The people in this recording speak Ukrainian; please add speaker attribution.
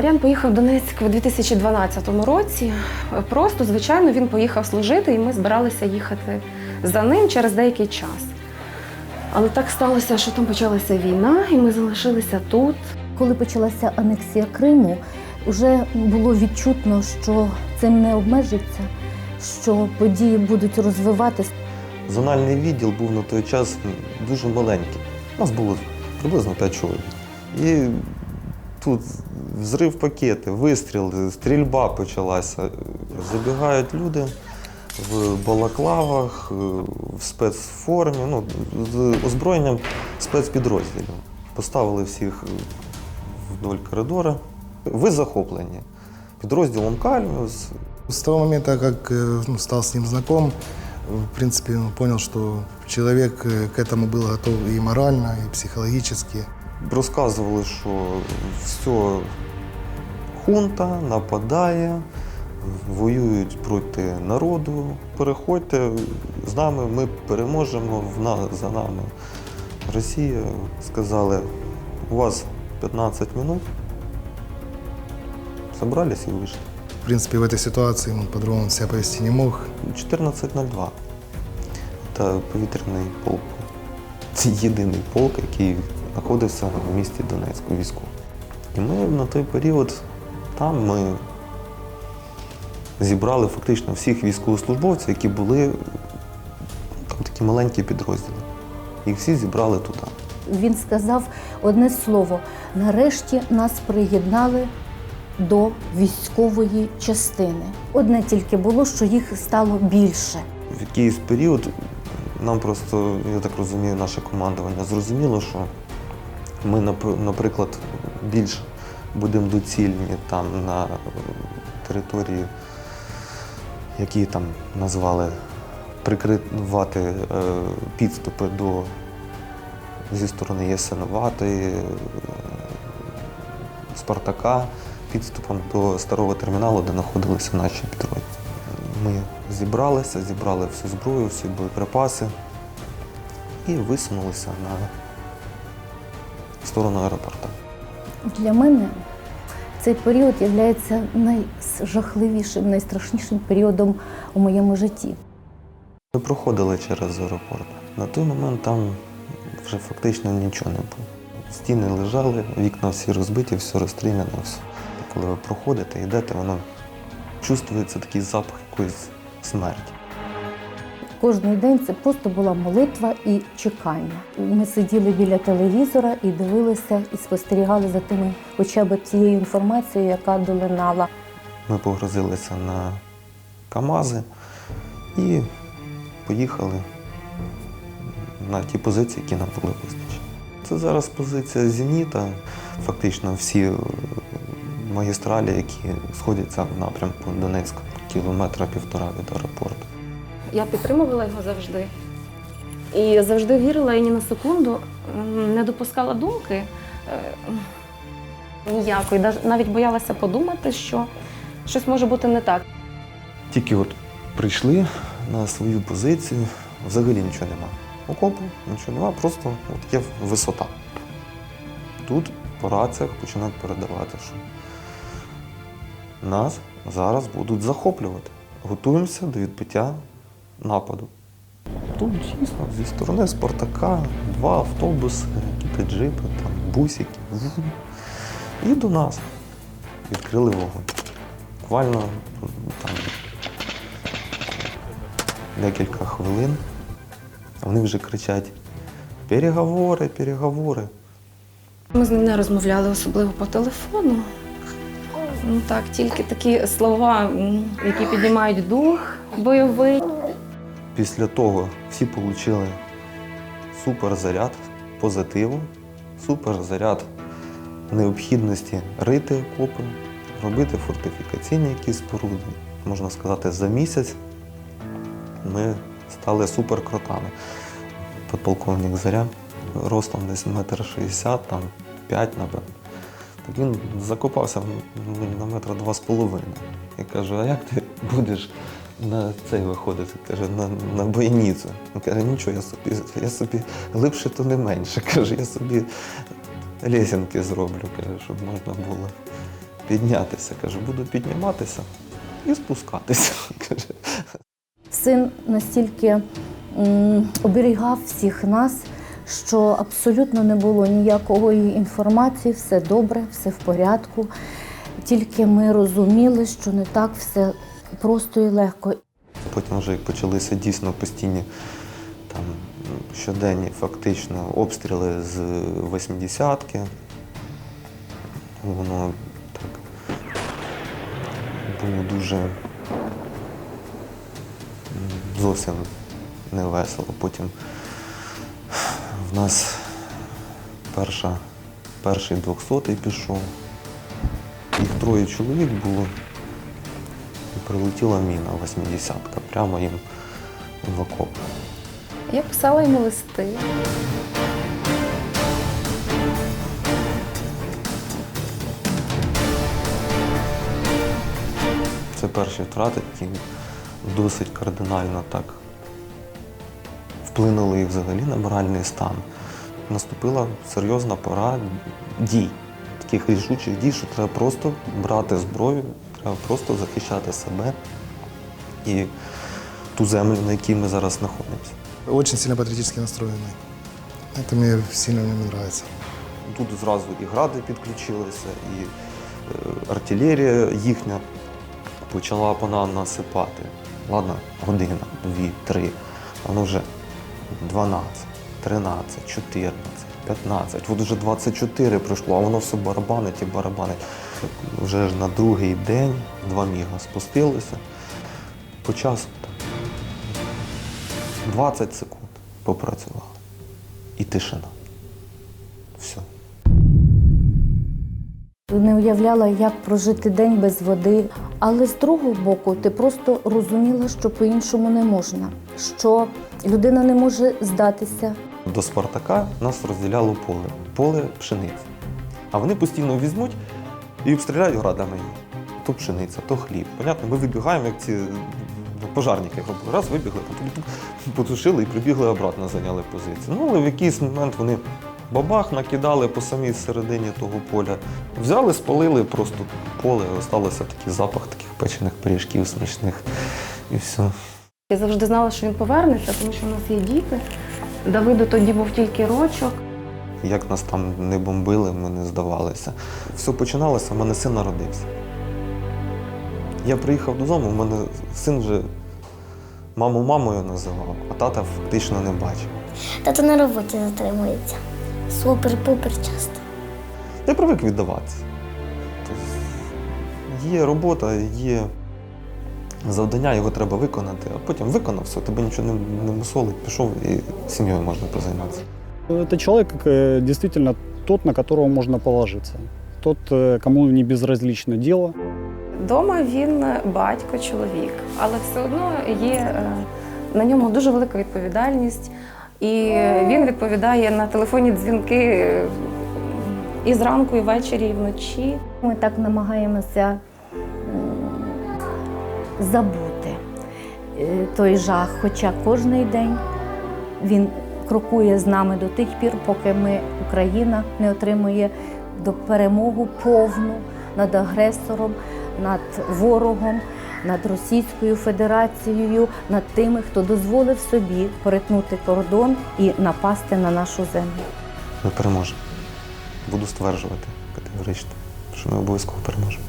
Speaker 1: Мар'ян поїхав в Донецьк у 2012 році. Просто, звичайно, він поїхав служити, і ми збиралися їхати за ним через деякий час. Але так сталося, що там почалася війна, і ми залишилися тут.
Speaker 2: Коли почалася анексія Криму, вже було відчутно, що цим не обмежиться, що події будуть розвиватися.
Speaker 3: Зональний відділ був на той час дуже маленький. Нас було приблизно 5 чоловік. І тут взрив пакети, вистріли, стрільба почалася. Забігають люди в балаклавах, в спецформі, ну, з озброєнням спецпідрозділів. Поставили всіх вдоль коридора. Ви захоплені підрозділом Кальміус,
Speaker 4: С того момента, как э, ну, стал с ним знаком, э, в принципе, ну, понял, что человек э, к этому был готов и морально, и психологически.
Speaker 3: Розказували, що все хунта нападає, воюють проти народу. Переходьте з нами, ми переможемо в на- за нами. Росія сказали, у вас 15 минут. Собрались і вийшли.
Speaker 4: В принципе, в этой ситуации ну, по-другому себя повести не мог.
Speaker 3: 14.02. Це повітряний полк. Це єдиний полк, який знаходився в місті Донецьку війську. І ми на той період там ми зібрали фактично всіх військовослужбовців, які були там такі маленькі підрозділи. Їх всі зібрали туди.
Speaker 2: Він сказав одне слово: нарешті нас приєднали до військової частини. Одне тільки було, що їх стало більше.
Speaker 3: В якийсь період нам просто, я так розумію, наше командування зрозуміло, що ми, нап- наприклад, більш будемо доцільні там на території, які там назвали прикривати е, підступи до зі сторони Ясиноватої, е, Спартака, підступом до старого терміналу, де знаходилися наші підрозділи. Ми зібралися, зібрали всю зброю, всі боєприпаси і висунулися на сторону аеропорту.
Speaker 2: Для мене цей період є найжахливішим, найстрашнішим періодом у моєму житті.
Speaker 3: Ми проходили через аеропорт. На той момент там вже фактично нічого не було. Стіни лежали, вікна всі розбиті, все розстріляно. Все. Коли ви проходите, йдете, воно чувствується такий запах якоїсь смерті.
Speaker 2: Кожний день це просто була молитва і чекання. Ми сиділи біля телевізора і дивилися і спостерігали за тими, хоча б тією інформацією, яка долинала.
Speaker 3: Ми погрузилися на КАМАЗи і поїхали на ті позиції, які нам були визначені. Це зараз позиція Зеніта, фактично всі магістралі, які сходяться в напрямку Донецька, кілометра півтора від аеропорту.
Speaker 1: Я підтримувала його завжди. І завжди вірила і ні на секунду не допускала думки е, ніякої. Навіть боялася подумати, що щось може бути не так.
Speaker 3: Тільки от прийшли на свою позицію, взагалі нічого нема. Окопу, нічого нема, просто от є висота. Тут по раціях починають передавати, що нас зараз будуть захоплювати. Готуємося до відбиття нападу. Тут дійсно зі сторони Спартака два автобуси, якісь джипи, там, бусики. І до нас відкрили вогонь. Буквально там декілька хвилин. Вони вже кричать: переговори, переговори.
Speaker 1: Ми з ним не розмовляли особливо по телефону. Ну так, тільки такі слова, які піднімають дух бойовий.
Speaker 3: Після того всі отримали суперзаряд позитиву, суперзаряд необхідності рити окопи, робити фортифікаційні якісь споруди. Можна сказати, за місяць ми стали суперкротами. Подполковник Заря ростом десь метр шістдесят, там п'ять, напевно. Він закопався на метра два з половиною. Я кажу, а як ти будеш на цей виходити? Каже, на, на бойницю. Він каже, нічого, я собі, я собі глибше, то не менше. Каже, я собі лесінки зроблю, каже, щоб можна було піднятися. Каже, буду підніматися і спускатися. Каже.
Speaker 2: Син настільки м, оберігав всіх нас, що абсолютно не було ніякої інформації, все добре, все в порядку. Тільки ми розуміли, що не так все просто і легко.
Speaker 3: Потім вже як почалися дійсно постійні там, щоденні фактично обстріли з 80-ки. Воно так було дуже зовсім не весело. Потім в нас перша, перший 200-й пішов. Їх троє чоловік було. І прилетіла міна 80-ка прямо їм в окоп.
Speaker 1: Я писала йому листи.
Speaker 3: Це перші втрати, які досить кардинально так вплинули їх взагалі на моральний стан. Наступила серйозна пора дій, таких рішучих дій, що треба просто брати зброю, треба просто захищати себе і ту землю, на якій ми зараз знаходимося.
Speaker 4: Очень сильно патриотически настроенный. Это мне сильно мне нравится.
Speaker 3: Тут зразу і гради підключилися, і е, артилерія їхня почала по нам насипати. Ладно, година, дві, три, воно вже 12, 13, 14, 15. От вже 24 пройшло, а воно все барабанить і барабанить. Вже ж на другий день два міга спустилися. По часу там 20 секунд попрацювали. І тишина. Все.
Speaker 2: Не уявляла, як прожити день без води. Але з другого боку, ти просто розуміла, що по-іншому не можна, що людина не може здатися.
Speaker 3: До Спартака нас розділяло поле. Поле пшениці. А вони постійно візьмуть і обстріляють градами її. То пшениця, то хліб. Понятно, ми вибігаємо, як ці пожарники. Раз вибігли, потушили і прибігли обратно, зайняли позицію. Ну, але в якийсь момент вони бабах накидали по самій середині того поля. Взяли, спалили просто поле, осталося такий запах таких печених пиріжків смачних. І все.
Speaker 1: Я завжди знала, що він повернеться, тому що в нас є діти. Давиду тоді був тільки рочок.
Speaker 3: Як нас там не бомбили, ми не здавалися. Все починалося, в мене син народився. Я приїхав додому, в мене син вже маму мамою називав, а тата фактично не бачив.
Speaker 5: Тато на роботі затримується Супер-пупер часто.
Speaker 3: Я привик віддаватися. Тобто є робота, є завдання, його треба виконати, а потім виконав все, тебе нічого не, не мусолить, пішов і сім'єю можна позайматися.
Speaker 6: Это человек э, действительно тот, на которого можно положиться. Тот, э, кому не безразлично дело.
Speaker 1: Дома він батько, чоловік, але все одно є е, на ньому дуже велика відповідальність, і він відповідає на телефонні дзвінки і зранку, і ввечері, і вночі.
Speaker 2: Ми так намагаємося забути е, той жах. Хоча кожен день він крокує з нами до тих пір, поки ми, Україна, не отримує до перемогу повну над агресором, над ворогом, над Російською Федерацією, над тими, хто дозволив собі перетнути кордон і напасти на нашу землю.
Speaker 3: Ми переможемо. Буду стверджувати категорично, що ми обов'язково переможемо.